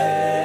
Hey.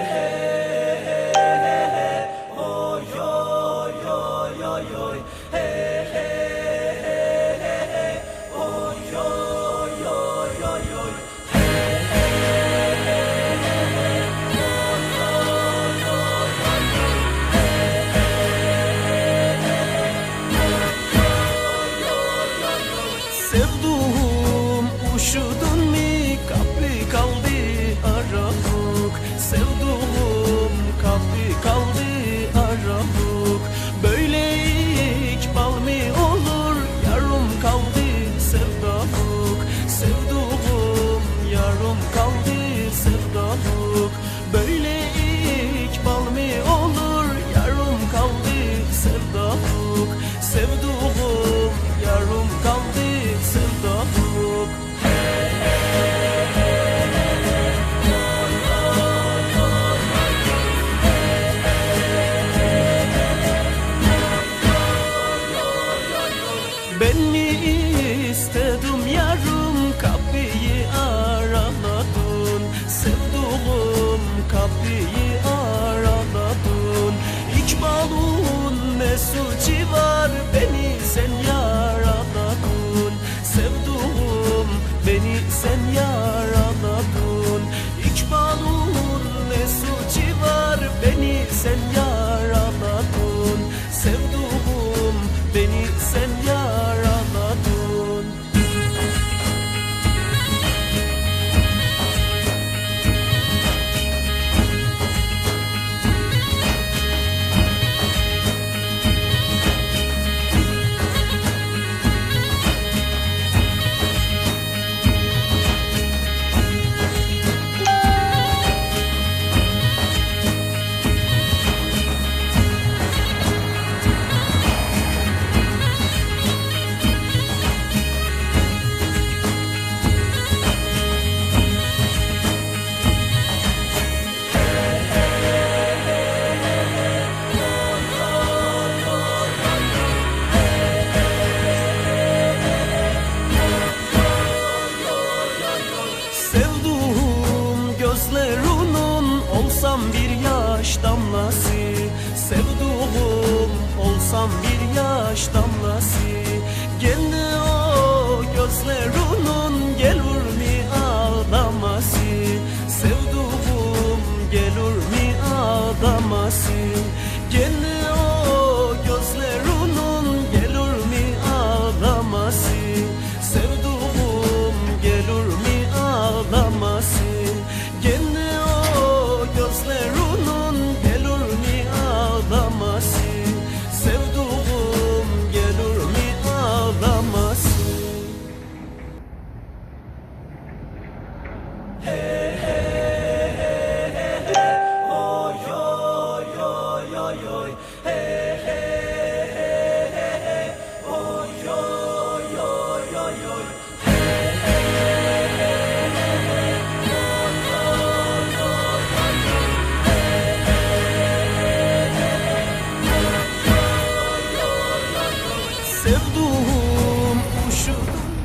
sen yara bakun Sevduğum beni sen yara bir yaş damlası. Sevduğum olsam bir yaş damlası. Kendi o gözlerunun gelur mi ağlaması. Sevduğum gelur mi ağlaması.